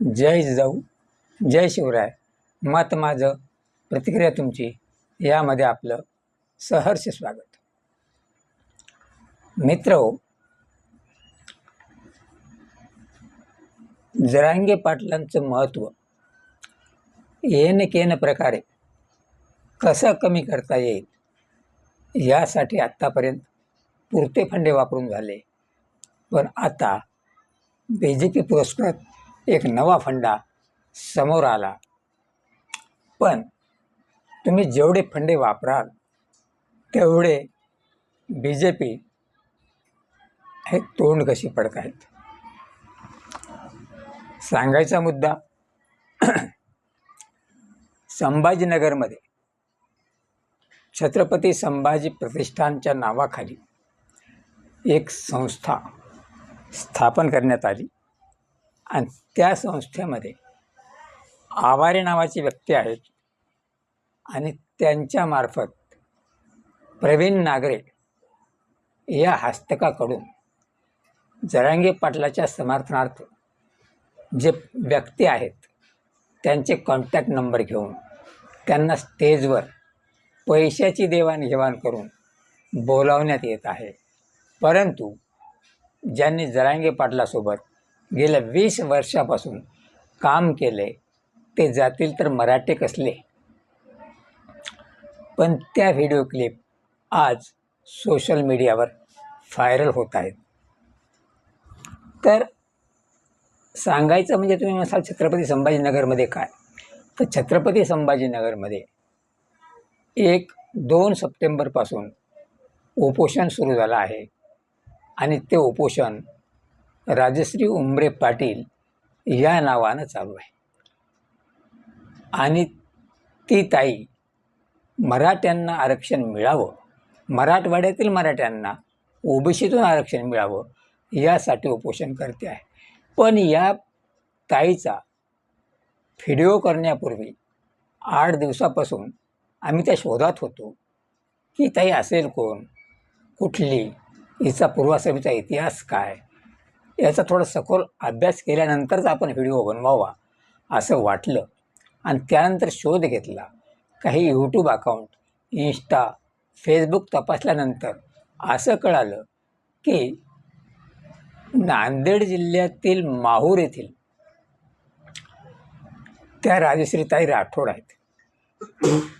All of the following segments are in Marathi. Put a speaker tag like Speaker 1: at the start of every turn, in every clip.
Speaker 1: जय जिजाऊ जय शिवराय. मत माझं प्रतिक्रिया तुमची यामध्ये आपलं सहर्ष स्वागत. मित्र हो जरांगे पाटलांचं महत्त्व येन केन प्रकारे कसं कमी करता येईल यासाठी आत्तापर्यंत पुरते फंडे वापरून झाले. पण आता बी जे पी पुरस्कृत एक नवा फंडा समोर आला. पण तुम्ही जेवढे फंडे वापराल तेवढे बी जे पी हे तोंड कशी पडत आहेत सांगायचा मुद्दा संभाजीनगरमध्ये छत्रपती संभाजी प्रतिष्ठानच्या नावाखाली एक संस्था स्थापन करण्यात आली. आणि त्या संस्थेमध्ये आवारे नावाची व्यक्ती आहेत आणि त्यांच्यामार्फत प्रवीण नागरे या हस्तकाकडून जरांगे पाटलाच्या समर्थनार्थ जे व्यक्ती आहेत त्यांचे कॉन्टॅक्ट नंबर घेऊन त्यांना स्टेजवर पैशाची देवाणघेवाण करून बोलावण्यात येत आहे. परंतु ज्यांनी जरांगे पाटलासोबत गेल्या वीस वर्षापासून काम केले ते जातील तर मराठे कसले? पण त्या व्हिडिओ क्लिप आज सोशल मीडियावर व्हायरल होत आहेत. तर सांगायचं म्हणजे तुम्ही म्हणाल छत्रपती संभाजीनगरमध्ये काय? तर छत्रपती संभाजीनगरमध्ये एक दोन सप्टेंबरपासून उपोषण सुरू झालं आहे. आणि ते उपोषण राजश्री उमरे पाटील या नावानं चालू आहे. आणि ती ताई मराठ्यांना आरक्षण मिळावं मराठवाड्यातील मराठ्यांना ओबीसीतून आरक्षण मिळावं यासाठी उपोषण करते आहे. पण या ताईचा व्हिडिओ करण्यापूर्वी आठ दिवसापासून आम्ही त्या शोधात होतो की ताई असेल कोण? कुठली? हिचा पूर्वासमीचा इतिहास काय? याचा थोडा सखोल अभ्यास केल्यानंतरच आपण व्हिडिओ बनवावा असं वाटलं. आणि त्यानंतर शोध घेतला. काही यूट्यूब अकाउंट इंस्टा फेसबुक तपासल्यानंतर असं कळालं की नांदेड जिल्ह्यातील माहूर येथील त्या राजश्रीताई राठोड आहेत.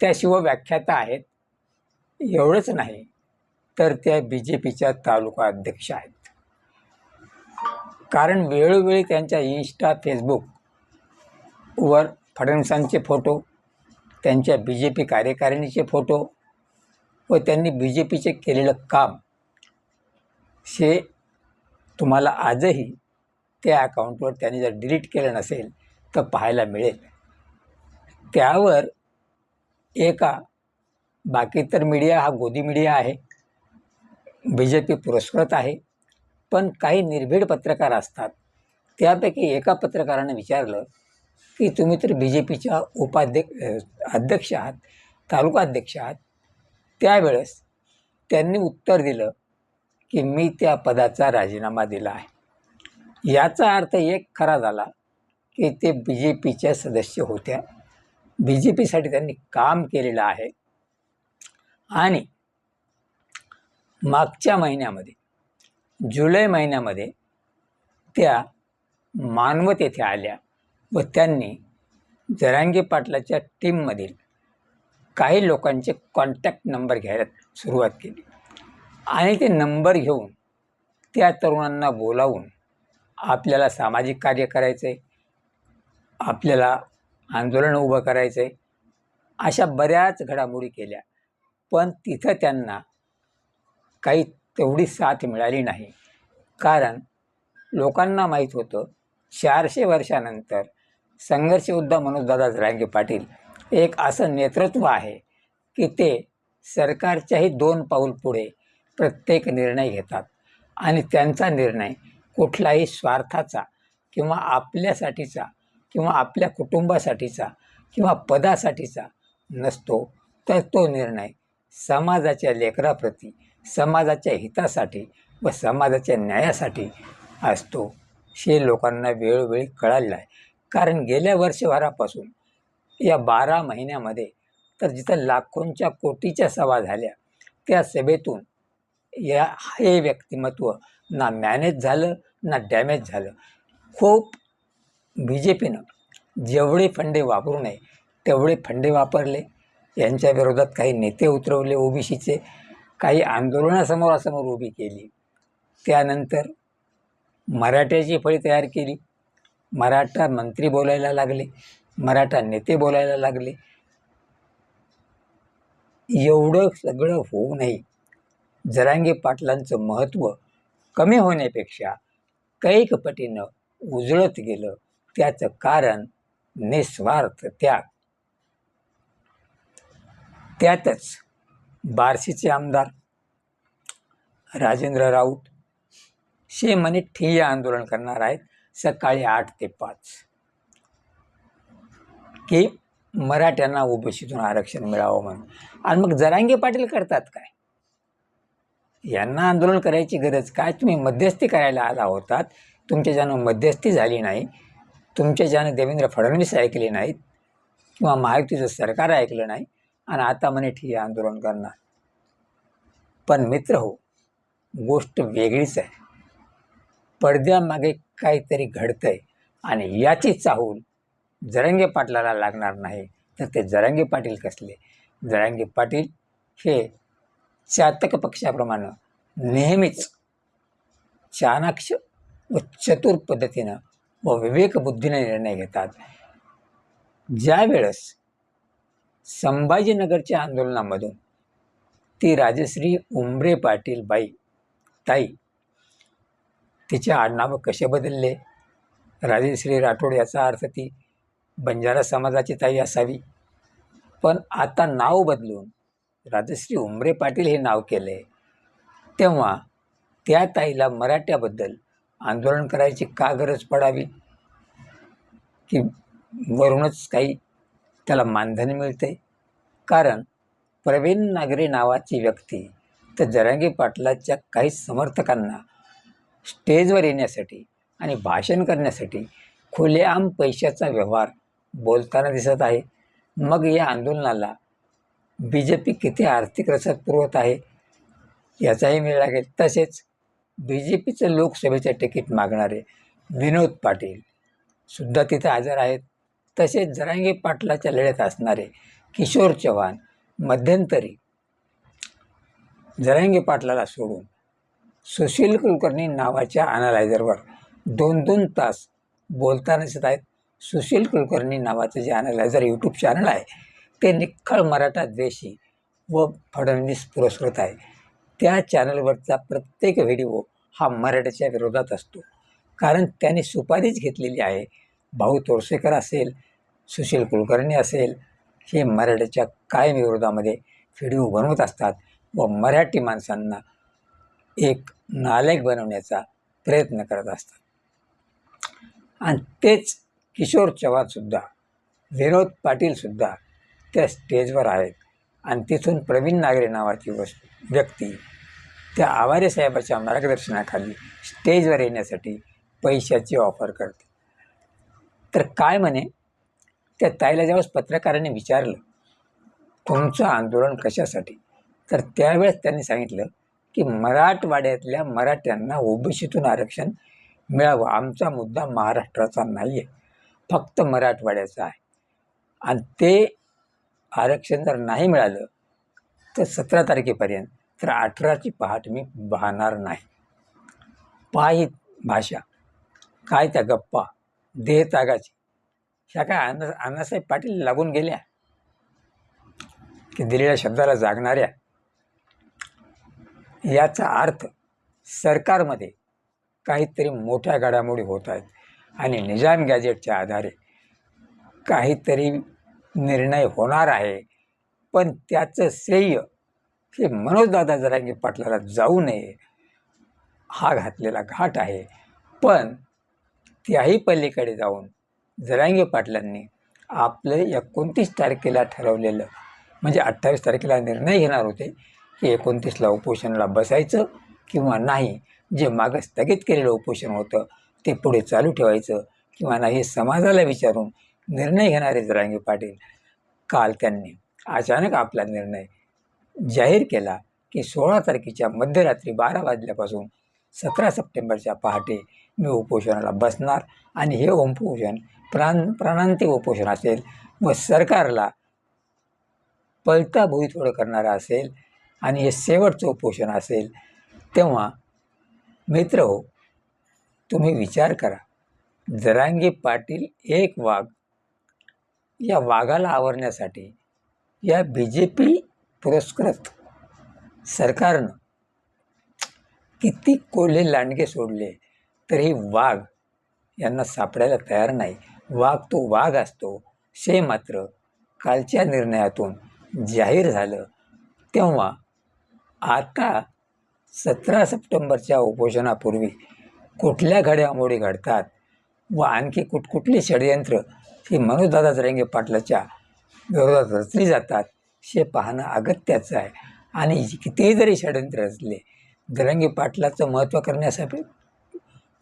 Speaker 1: त्या शिवव्याख्याता आहेत. एवढंच नाही तर त्या बी जे पीच्या तालुका अध्यक्ष आहेत. कारण वेळोवेळी त्यांच्या इन्स्टा फेसबुकवर फडणवीसांचे फोटो त्यांच्या बी जे पी कार्यकारिणीचे फोटो व त्यांनी बी जे पीचे केलेलं काम. हे तुम्हाला आजही त्या अकाउंटवर त्यांनी जर डिलीट केलं नसेल तर पाहायला मिळेल. त्यावर एका बाकी तर मीडिया हा गोदी मीडिया आहे. बी जे पी पुरस्कृत आहे. पण काही निर्भीड पत्रकार असतात. त्यापैकी एका पत्रकारानं विचारलं की तुम्ही तर बी जे पीच्या उपाध्यक्ष अध्यक्ष आहात तालुका अध्यक्ष आहात. त्यावेळेस त्यांनी उत्तर दिलं की मी त्या पदाचा राजीनामा दिला आहे. याचा अर्थ एक खरा झाला की ते बी जे पीच्या सदस्य होत्या. बी जे पीसाठी त्यांनी काम केलेलं आहे. आणि मागच्या महिन्यामध्ये जुलै महिन्यामध्ये त्या मानवत येथे आल्या व त्यांनी जरांगी पाटलाच्या टीममधील काही लोकांचे कॉन्टॅक्ट नंबर घ्यायला सुरुवात केली. आणि ते नंबर घेऊन त्या तरुणांना बोलावून आपल्याला सामाजिक कार्य करायचं आहे आपल्याला आंदोलन उभं करायचं आहे अशा बऱ्याच घडामोडी केल्या. पण तिथं त्यांना काही तेवढी साथ मिळाली नाही. कारण लोकांना माहीत होतं चारशे वर्षानंतर संघर्ष योद्धा मनोजदादा जरांगे पाटील एक असं नेतृत्व आहे की ते सरकारच्याही दोन पाऊल पुढे प्रत्येक निर्णय घेतात आणि त्यांचा निर्णय कुठलाही स्वार्थाचा किंवा आपल्यासाठीचा किंवा आपल्या कुटुंबासाठीचा किंवा पदासाठीचा नसतो तर तो निर्णय समाजाच्या लेकराप्रती समाजाच्या हितासाठी व समाजाच्या न्यायासाठी असतो. हे लोकांना वेळोवेळी कळालेलं आहे. कारण गेल्या वर्षभरापासून या बारा महिन्यामध्ये तर जिथं लाखोंच्या कोटीच्या सभा झाल्या त्या सभेतून या हे व्यक्तिमत्व ना मॅनेज झालं ना डॅमेज झालं. खूप बी जे पीनं जेवढे फंडे वापरू नये तेवढे फंडे वापरले. यांच्या विरोधात काही नेते उतरवले ओबीसीचे. काही आंदोलनासमोरासमोर उभी केली. त्यानंतर मराठ्याची फळी तयार केली. मराठा मंत्री बोलायला लागले. मराठा नेते बोलायला लागले. एवढं सगळं होऊनही जरांगे पाटलांचं महत्त्व कमी होण्यापेक्षा कैक पटीनं उजळत गेलं त्याचं कारण निस्वार्थ त्याग. त्यातच बार्शीचे आमदार राजेंद्र राऊत शे म्हणे ठिय्या आंदोलन करणार आहेत सकाळी आठ ते पाच. की मराठ्यांना ओबीसीतून आरक्षण मिळावं म्हणून. आणि मग जरांगे पाटील करतात काय? यांना आंदोलन करायची गरज काय? तुम्ही मध्यस्थी करायला आला होतात. तुमच्या ज्यानं मध्यस्थी झाली नाही तुमच्या ज्यानं देवेंद्र फडणवीस ऐकले नाहीत किंवा महायुतीचं सरकार ऐकलं नाही आणि आता म्हणे ठीक आहे आंदोलन करणार. पण मित्र हो गोष्ट वेगळीच आहे. पडद्यामागे काहीतरी घडतं आहे आणि याची चाहूल जरंगे पाटलाला लागणार नाही. तर ते जरंगे पाटील कसले? जरंगे पाटील हे चातक पक्षाप्रमाणे नेहमीच चाणाक्ष व चतुर पद्धतीनं व विवेकबुद्धीने निर्णय घेतात. ज्यावेळेस संभाजीनगरच्या आंदोलनामधून ती राजश्री उमरे पाटील बाई ताई तिचे आडनावं कसे बदलले? राजश्री राठोड याचा अर्थ ती बंजारा समाजाची ताई असावी. पण आता नाव बदलून राजश्री उमरे पाटील हे नाव केले. तेव्हा त्या ताईला मराठ्याबद्दल आंदोलन करायची का गरज पडावी? की वरूनच काही त्याला मानधन मिळते. कारण प्रवीण नागरे नावाची व्यक्ती तर जरांगी पाटलाच्या काही समर्थकांना स्टेजवर येण्यासाठी आणि भाषण करण्यासाठी खुलेआम पैशाचा व्यवहार बोलताना दिसत आहे. मग या आंदोलनाला बी जे पी किती आर्थिक रसद पुरवत आहे याचाही मिळ लागेल. तसेच बी जे पीचं लोकसभेचं तिकीट मागणारे विनोद पाटील सुद्धा तिथे हजर आहेत. तसेच जरांगे पाटलाच्या लढ्यात असणारे किशोर चव्हाण मध्यंतरी जरांगे पाटलाला सोडून सुशील कुलकर्णी नावाच्या अनालायझरवर दोन दोन तास बोलताना दिसत आहेत. सुशील कुलकर्णी नावाचं जे अनालायझर यूट्यूब चॅनल आहे ते निखळ मराठा द्वेषी व फडणवीस पुरस्कृत आहे. त्या चॅनलवरचा प्रत्येक व्हिडिओ हा मराठ्याच्या विरोधात असतो. कारण त्याने सुपारीच घेतलेली आहे. भाऊ तोरसेकर असेल सुशील कुलकर्णी असेल हे मराठीच्या कायम विरोधामध्ये व्हिडिओ बनवत असतात व मराठी माणसांना एक नालायक बनवण्याचा प्रयत्न करत असतात. आणि तेच किशोर चव्हाणसुद्धा विनोद पाटीलसुद्धा त्या स्टेजवर आहेत. आणि तिथून प्रवीण नागरे नावाची वस व्यक्ती त्या आवारे साहेबाच्या मार्गदर्शनाखाली स्टेजवर येण्यासाठी पैशाची ऑफर करते. तर काय म्हणे? त्या ताईला ज्यावेळेस पत्रकारांनी विचारलं तुमचं आंदोलन कशासाठी? तर त्यावेळेस त्यांनी सांगितलं की मराठवाड्यातल्या मराठ्यांना ओबीसीतून आरक्षण मिळावं. आमचा मुद्दा महाराष्ट्राचा नाही आहे फक्त मराठवाड्याचा आहे. आणि ते आरक्षण जर नाही मिळालं तर सतरा तारखेपर्यंत तर अठराची पहाट मी पाहणार नाही. पहा ही भाषा. काय त्या गप्पा? देह तागाची ह्या काय अण्णा अण्णासाहेब पाटील लागून गेल्या? की दिलेल्या शब्दाला जागणाऱ्या? याचा अर्थ सरकारमध्ये काहीतरी मोठ्या घडामोडी होत आहेत आणि निजाम गॅजेटच्या आधारे काहीतरी निर्णय होणार आहे. पण त्याचं श्रेय हे मनोजदादा जरांगी पाटलाला जाऊ नये हा घातलेला घाट आहे. पण त्याही पलीकडे जाऊन जरांगे पाटलांनी आपलं एकोणतीस तारखेला ठरवलेलं म्हणजे अठ्ठावीस तारखेला निर्णय घेणार होते की एकोणतीसला उपोषणाला बसायचं किंवा नाही. जे मागं स्थगित केलेलं उपोषण होतं ते पुढे चालू ठेवायचं किंवा नाही समाजाला विचारून निर्णय घेणारे जरांगे पाटील. काल त्यांनी अचानक आपला निर्णय जाहीर केला की सोळा तारखेच्या मध्यरात्री बारा वाजल्यापासून सतरा सप्टेंबरच्या पहाटे मी उपोषणाला बसणार आणि हे उपोषण प्राण प्राणांतिक उपोषण असेल व सरकारला पलता भुई थोडं करणारं असेल आणि हे शेवटचं उपोषण असेल तेव्हा मित्र हो तुम्ही विचार करा. जरांगी पाटील एक वाघ या वाघाला आवरण्यासाठी या बी जे पी पुरस्कृत सरकारनं किती कोल्हे लांडगे सोडले तरी वाघ यांना सापडायला तयार नाही. वाघ तो वाघ असतो. शे मात्र कालच्या निर्णयातून जाहीर झालं. तेव्हा आता सतरा सप्टेंबरच्या उपोषणापूर्वी कुठल्या घड्यामोडी घडतात व आणखी कुठकुठली षडयंत्र ही मनोजदादा जरंगे पाटलाच्या विरोधात रचली जातात हे पाहणं अगत्याचं आहे. आणि कितीही जरी षडयंत्र असले दरंगी पाटलाचं महत्त्व करण्यासाठी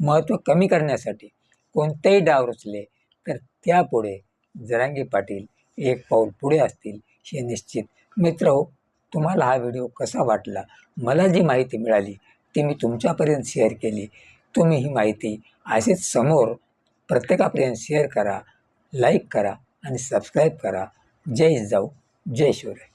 Speaker 1: महत्त्व कमी करण्यासाठी कोणतेही डाव रचले तर त्यापुढे जरांगी पाटील एक पाऊल पुढे असतील हे निश्चित. मित्र हो तुम्हाला हा व्हिडिओ कसा वाटला? मला जी माहिती मिळाली ती मी तुमच्यापर्यंत शेअर केली. तुम्ही ही माहिती असेच समोर प्रत्येकापर्यंत शेअर करा लाईक करा आणि सबस्क्राईब करा. जय जाऊ जय शिवराय.